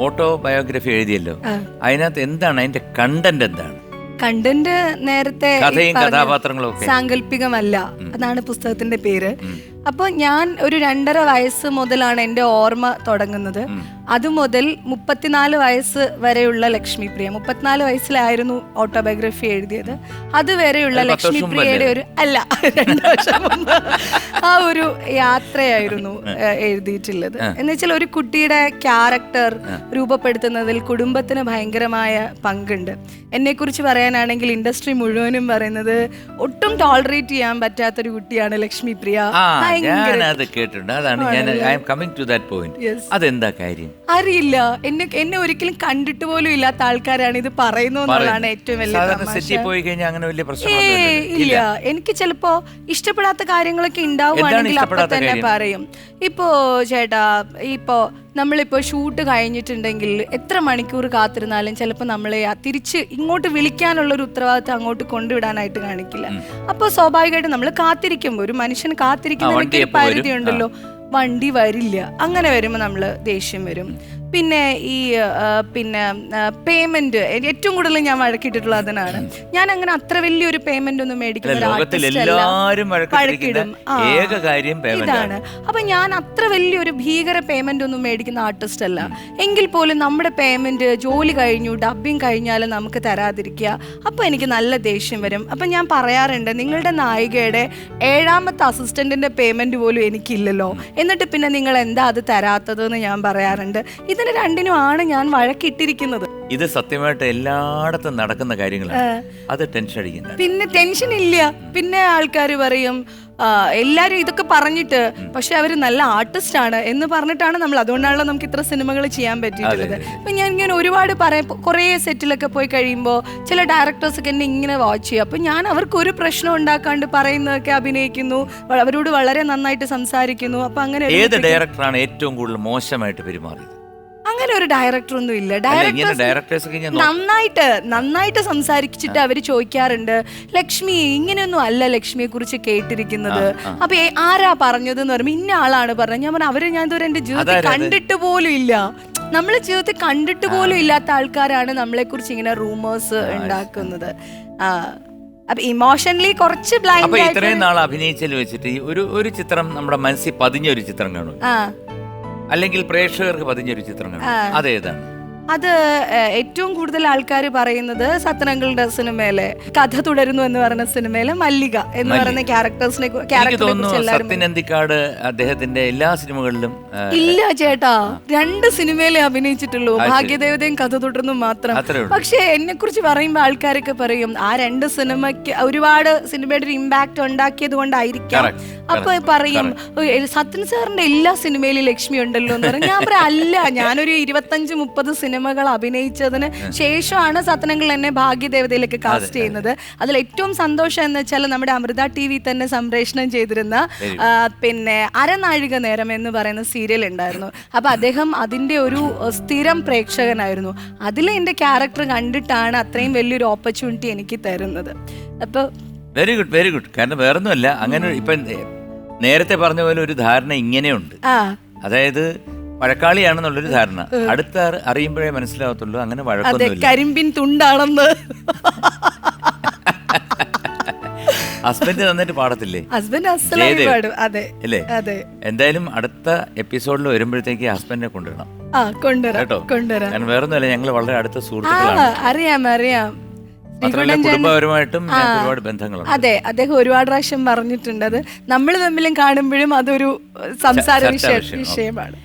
Auto biography എഴുതിയല്ലോ. അതിനകത്ത് എന്താണ്? അതിന്റെ കണ്ടന്റ് എന്താണ്? കണ്ടന്റ് നേരത്തെ കഥയും കഥാപാത്രങ്ങളും സാങ്കല്പികമല്ല. അതാണ് പുസ്തകത്തിന്റെ പേര്. അപ്പൊ ഞാൻ ഒരു രണ്ടര വയസ്സ് മുതലാണ് എന്റെ ഓർമ്മ തുടങ്ങുന്നത്. അത് മുതൽ മുപ്പത്തിനാല് വയസ്സ് വരെയുള്ള ലക്ഷ്മി പ്രിയ മുപ്പത്തിനാല് വയസ്സിലായിരുന്നു ഓട്ടോബയോഗ്രഫി എഴുതിയത്. അതുവരെയുള്ള ലക്ഷ്മി പ്രിയയുടെ ഒരു അല്ല രണ്ട് വർഷം മുമ്പ് ആ ഒരു യാത്രയായിരുന്നു എഴുതിയിട്ടുള്ളത്. എന്ന് വെച്ചാൽ ഒരു കുട്ടിയുടെ ക്യാരക്ടർ രൂപപ്പെടുത്തുന്നതിൽ കുടുംബത്തിന് ഭയങ്കരമായ പങ്കുണ്ട്. എന്നെ കുറിച്ച് പറയാനാണെങ്കിൽ ഇൻഡസ്ട്രി മുഴുവനും പറയുന്നത് ഒട്ടും ടോളറേറ്റ് ചെയ്യാൻ പറ്റാത്തൊരു കുട്ടിയാണ് ലക്ഷ്മി പ്രിയ അത് കേട്ടിട്ടുണ്ട്. അതാണ് ഞാൻ I am coming to that point. അതെന്താ കാര്യം? അറിയില്ല. എന്നെ എന്നെ ഒരിക്കലും കണ്ടിട്ട് പോലും ഇല്ലാത്ത ആൾക്കാരാണ് ഇത് പറയുന്നതാണ് ഏറ്റവും വലിയ പോയി കഴിഞ്ഞാൽ അങ്ങനെ വലിയ ഏ ഇല്ല. എനിക്ക് ചിലപ്പോ ഇഷ്ടപ്പെടാത്ത കാര്യങ്ങളൊക്കെ ഉണ്ടാവുകയാണെങ്കിൽ അപ്പൊ തന്നെ പറയും. ഇപ്പോ ചേട്ടാ ഇപ്പോ നമ്മളിപ്പോ ഷൂട്ട് കഴിഞ്ഞിട്ടുണ്ടെങ്കിൽ എത്ര മണിക്കൂർ കാത്തിരുന്നാലും ചിലപ്പോൾ നമ്മളെ തിരിച്ച് ഇങ്ങോട്ട് വിളിക്കാനുള്ള ഒരു ഉത്തരവാദിത്തം അങ്ങോട്ട് കൊണ്ടുവിടാനായിട്ട് കാണിക്കില്ല. അപ്പോൾ സ്വാഭാവികമായിട്ട് നമ്മൾ കാത്തിരിക്കും. ഒരു മനുഷ്യൻ കാത്തിരിക്കുന്ന? പരിധി ഉണ്ടല്ലോ വണ്ടി വരില്ല. അങ്ങനെ വരുമ്പോൾ നമ്മൾ ദേഷ്യം വരും. പിന്നെ ഈ പിന്നെ പേയ്മെന്റ് ഏറ്റവും കൂടുതൽ ഞാൻ വഴക്കിട്ടിട്ടുള്ള അതിനാണ്. ഞാൻ അങ്ങനെ അത്ര വലിയൊരു പേയ്മെന്റ് ഒന്നും മേടിക്കുന്ന ഇതാണ്. അപ്പൊ ഞാൻ അത്ര വലിയൊരു ഭീകര പേയ്മെന്റ് ഒന്നും മേടിക്കുന്ന ആർട്ടിസ്റ്റ് അല്ല. എങ്കിൽ പോലും നമ്മുടെ പേയ്മെന്റ് ജോലി കഴിഞ്ഞു ഡബിങ് കഴിഞ്ഞാൽ നമുക്ക് തരാതിരിക്കുക. അപ്പൊ എനിക്ക് നല്ല ദേഷ്യം വരും. അപ്പൊ ഞാൻ പറയാറുണ്ട് നിങ്ങളുടെ നായികയുടെ ഏഴാമത്തെ അസിസ്റ്റന്റിന്റെ പേയ്മെന്റ് പോലും എനിക്കില്ലല്ലോ. എന്നിട്ട് പിന്നെ നിങ്ങൾ എന്താ അത് തരാത്തത് എന്ന് ഞാൻ പറയാറുണ്ട്. ഇതിന് രണ്ടിനും ആണ് ഞാൻ വഴക്കിട്ടിരിക്കുന്നത്. ഇത് സത്യമായിട്ട് എല്ലായിടത്തും നടക്കുന്ന കാര്യങ്ങളാണ്. അത് ടെൻഷൻ അടിക്കുന്നത് പിന്നെ ടെൻഷൻ ഇല്ല. പിന്നെ ആൾക്കാർ പറയും എല്ലാരും ഇതൊക്കെ പറഞ്ഞിട്ട് പക്ഷെ അവർ നല്ല ആർട്ടിസ്റ്റ് ആണ് എന്ന് പറഞ്ഞിട്ടാണ് നമ്മൾ. അതുകൊണ്ടാണല്ലോ നമുക്ക് ഇത്ര സിനിമകൾ ചെയ്യാൻ പറ്റിയിട്ടുള്ളത്. അപ്പൊ ഞാൻ ഇങ്ങനെ ഒരുപാട് പറയാം. കുറേ സെറ്റിലൊക്കെ പോയി കഴിയുമ്പോൾ ചില ഡയറക്ടേഴ്സ് ഒക്കെ എന്നെ ഇങ്ങനെ വാച്ച് ചെയ്യും. അപ്പൊ ഞാൻ അവർക്ക് ഒരു പ്രശ്നം ഉണ്ടാക്കാണ്ട് പറയുന്നതൊക്കെ അഭിനയിക്കുന്നു. അവരോട് വളരെ നന്നായിട്ട് സംസാരിക്കുന്നു. അപ്പൊ അങ്ങനെ ഏത് ഡയറക്ടറാണ് ഏറ്റവും കൂടുതൽ മോശമായിട്ട് പെരുമാറിയത്? അങ്ങനെ ഒരു ഡയറക്ടർ ഒന്നും ഇല്ല. ഡയറക്ടേഴ്സ് നന്നായിട്ട് നന്നായിട്ട് സംസാരിച്ചിട്ട് അവർ ചോദിക്കാറുണ്ട്. ലക്ഷ്മി ഇങ്ങനെയൊന്നും അല്ല ലക്ഷ്മിയെ കുറിച്ച് കേട്ടിരിക്കുന്നത് അപ്പൊ ആരാ പറഞ്ഞത് എന്ന് പറയുമ്പോ ഇന്ന ആളാണ് പറഞ്ഞത്. ഞാൻ പറഞ്ഞു അവരെ ഞാൻ ഇതുവരെ എന്റെ ജീവിതത്തിൽ കണ്ടിട്ട് പോലും ഇല്ല. നമ്മളെ ജീവിതത്തിൽ കണ്ടിട്ട് പോലും ഇല്ലാത്ത ആൾക്കാരാണ് നമ്മളെ കുറിച്ച് ഇങ്ങനെ റൂമേഴ്സ് ഉണ്ടാക്കുന്നത്. ആ. അപ്പൊ ഇമോഷണലി കുറച്ച് ബ്ലൈൻഡ് ഇത്രയും നാൾ അഭിനയിച്ചതിൽ വെച്ചിട്ട് ഒരു ഒരു ചിത്രം നമ്മുടെ മനസ്സിൽ പതിഞ്ഞ ഒരു ചിത്രം കാണും അല്ലെങ്കിൽ പ്രേക്ഷകർക്ക് പതിഞ്ഞൊരു ചിത്രങ്ങൾ. അതേതാണ്. അത് ഏറ്റവും കൂടുതൽ ആൾക്കാർ പറയുന്നത് സത്യനങ്ങളുടെ സിനിമയിലെ കഥ തുടരുന്നു എന്ന് പറയുന്ന സിനിമയിലെ മല്ലിക എന്ന് പറയുന്ന ക്യാരക്ടേഴ്സിനെ എനിക്ക് ക്യാരക്ടറെ തോന്നുന്നു കുറിച്ച് എല്ലാവരും സത്യൻ അദ്ദേഹത്തിന്റെ എല്ലാ സിനിമകളിലും ഇല്ല ചേട്ടാ. രണ്ട് സിനിമയിലെ അഭിനയിച്ചിട്ടുള്ളൂ. ഭാഗ്യദേവതയും കഥ തുടർന്നു മാത്രം. പക്ഷെ എന്നെ കുറിച്ച് പറയുമ്പോൾ ആൾക്കാരൊക്കെ പറയും ആ രണ്ട് സിനിമയ്ക്ക് ഒരുപാട് സിനിമയുടെ ഒരു ഇമ്പാക്ട് ഉണ്ടാക്കിയത് കൊണ്ടായിരിക്കാം. അപ്പൊ പറയും "ഓ, സത്യൻ സാറിന്റെ എല്ലാ സിനിമയിലും ലക്ഷ്മി ഉണ്ടല്ലോ എന്ന് പറയും. ഞാൻ പറയാം അല്ല ഞാനൊരു ഇരുപത്തഞ്ച് മുപ്പത് സിനിമകൾ അഭിനയിച്ചതിന് ശേഷമാണ് സത്നങ്ങൾ എന്നെ ഭാഗ്യദേവതയിലേക്ക് കാസ്റ്റ് ചെയ്യുന്നത്. അതിൽ ഏറ്റവും സന്തോഷം എന്ന് വെച്ചാൽ നമ്മുടെ അമൃത ടി വി തന്നെ സംപ്രേഷണം ചെയ്തിരുന്ന പിന്നെ അരനാഴിക നേരം എന്ന് പറയുന്ന സീരിയൽ ഉണ്ടായിരുന്നു. അപ്പൊ അദ്ദേഹം അതിന്റെ ഒരു സ്ഥിരം പ്രേക്ഷകനായിരുന്നു. അതിൽ എന്റെ ക്യാരക്ടർ കണ്ടിട്ടാണ് അത്രയും വലിയൊരു ഓപ്പർച്യൂണിറ്റി എനിക്ക് തരുന്നത്. അപ്പൊ വെരി ഗുഡ് വെരി ഗുഡ് കാരണം വേറൊന്നുമല്ല അങ്ങനെ ഇപ്പൊ നേരത്തെ പറഞ്ഞ പോലെ ഒരു ധാരണ ഇങ്ങനെയുണ്ട്. അതായത് വഴക്കാളിയാണെന്നുള്ളൊരു ധാരണ. അടുത്ത അറി- അറിയുമ്പോഴേ മനസ്സിലാവത്തുള്ളൂ അങ്ങനെ അതെ വഴക്കൊന്നുമില്ല കരിമ്പിൻ തുണ്ടാണെന്ന്. ഹസ്ബൻഡ് നന്നായിട്ട് പാടത്തില്ലേ? ഹസ്ബൻഡ് അസലായി ജയദേവ്. പാടും. അതെ അല്ലേ അതെ. എന്തായാലും അടുത്ത എപ്പിസോഡിൽ വരുമ്പോഴത്തേക്ക് ഹസ്ബൻഡിനെ കൊണ്ടുവരണം. ആ കൊണ്ടുവരാം കേട്ടോ? കൊണ്ടുവരാം. കാരണം വേറൊന്നുമല്ല ഞങ്ങൾ വളരെ അടുത്ത ആ സുഹൃത്തുക്കളാണ് അറിയാം അറിയാം. മാത്രമല്ല ശ്രീകുട്ടൻ ചേട്ടൻ- കുടുംബപരമായിട്ടും ആ. ഞങ്ങൾക്ക് ഒരുപാട് ബന്ധങ്ങളുണ്ട്. അതെ അദ്ദേഹം ഒരുപാട് പ്രാവശ്യം പറഞ്ഞിട്ടുണ്ട്. അത് നമ്മൾ തമ്മിലും കാണുമ്പോഴും അതൊരു സംസാര ചർച്ചാ വിഷയ വിഷയം. വിഷയമാണ്.